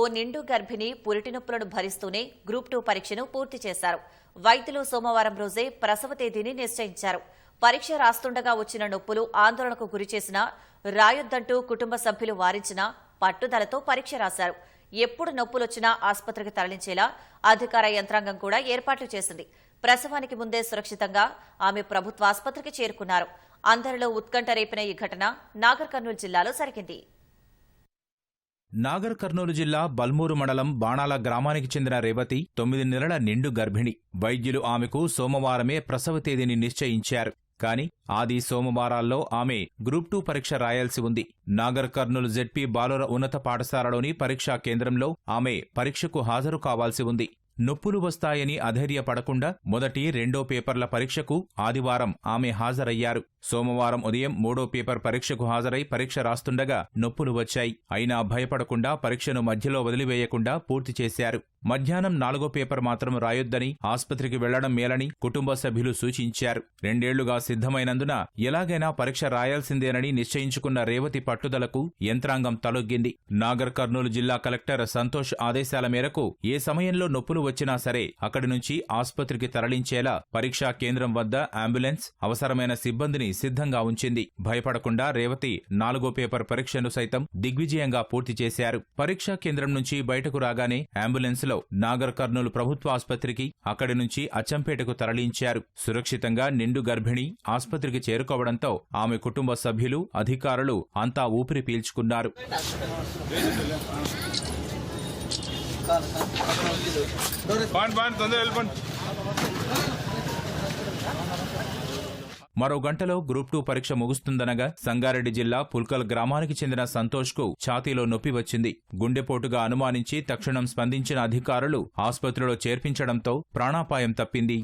ఓ నిండు గర్భిణి పురిటి నొప్పులను భరిస్తూనే గ్రూప్ టూ పరీక్షను పూర్తి చేశారు. వైద్యులు సోమవారం రోజే ప్రసవ తేదీని నిశ్చయించారు. పరీక్ష రాస్తుండగా వచ్చిన నొప్పులు ఆందోళనకు గురిచేసిన రాయొద్దంటూ కుటుంబ సభ్యులు వారించిన పట్టుదలతో పరీక్ష రాశారు. ఎప్పుడు నొప్పులొచ్చినా ఆసుపత్రికి తరలించేలా అధికార యంత్రాంగం కూడా ఏర్పాట్లు చేసింది. ప్రసవానికి ముందే సురక్షితంగా ఆమె ప్రభుత్వాసుపత్రికి చేరుకున్నారు. అందరిలో ఉత్కంఠ రేపిన ఈ ఘటన నాగర్ కర్నూలు జిల్లాలో జరిగింది. నాగర్ కర్నూలు జిల్లా బల్మూరు మండలం బాణాల గ్రామానికి చెందిన రేవతి తొమ్మిది నెలల నిండు గర్భిణి. వైద్యులు ఆమెకు సోమవారమే ప్రసవ తేదీని నిశ్చయించారు. కాని ఆది సోమవారాల్లో ఆమె గ్రూప్ టూ పరీక్ష రాయాల్సి ఉంది. నాగర్ కర్నూలు జెడ్పీ బాలుర ఉన్నత పాఠశాలలోని పరీక్షా కేంద్రంలో ఆమె పరీక్షకు హాజరు కావాల్సి ఉంది. నొప్పులు వస్తాయని అధైర్యపడకుండా మొదటి రెండో పేపర్ల పరీక్షకు ఆదివారం ఆమె హాజరయ్యారు. సోమవారం ఉదయం మూడో పేపర్ పరీక్షకు హాజరై పరీక్ష రాస్తుండగా నొప్పులు వచ్చాయి. అయినా భయపడకుండా పరీక్షను మధ్యలో వదిలివేయకుండా పూర్తి చేశారు. మధ్యాహ్నం నాలుగో పేపర్ మాత్రం రాయొద్దని ఆస్పత్రికి వెళ్ళడం మేలని కుటుంబ సభ్యులు సూచించారు. రెండేళ్ళుగా సిద్ధమైనందున ఎలాగైనా పరీక్ష రాయాల్సిందేనని నిశ్చయించుకున్న రేవతి పట్టుదలకు యంత్రాంగం తలొగ్గింది. నాగర్ కర్నూలు జిల్లా కలెక్టర్ సంతోష్ ఆదేశాల మేరకు ఏ సమయంలో నొప్పులు వచ్చినా సరే అక్కడి నుంచి ఆసుపత్రికి తరలించేలా పరీక్షా కేంద్రం వద్ద అంబులెన్స్ అవసరమైన సిబ్బందిని సిద్ధంగా ఉంచింది. భయపడకుండా రేవతి నాలుగో పేపర్ పరీక్షను సైతం దిగ్విజయంగా పూర్తి చేశారు. పరీక్షా కేంద్రం నుంచి బయటకు రాగానే అంబులెన్స్లో నాగర్ కర్నూలు ప్రభుత్వ ఆసుపత్రికి అక్కడి నుంచి అచ్చంపేటకు తరలించారు. సురక్షితంగా నిండు గర్భిణి ఆసుపత్రికి చేరుకోవడంతో ఆమె కుటుంబ సభ్యులు అధికారులు అంతా ఊపిరి పీల్చుకున్నారు. వెళ్ళిపోండి. మరో గంటలో గ్రూప్ టూ పరీక్ష ముగుస్తుందనగా సంగారెడ్డి జిల్లా పుల్కల్ గ్రామానికి చెందిన సంతోష్కు ఛాతీలో నొప్పి వచ్చింది. గుండెపోటుగా అనుమానించి తక్షణం స్పందించిన అధికారులు ఆసుపత్రిలో చేర్పించడంతో ప్రాణాపాయం తప్పింది.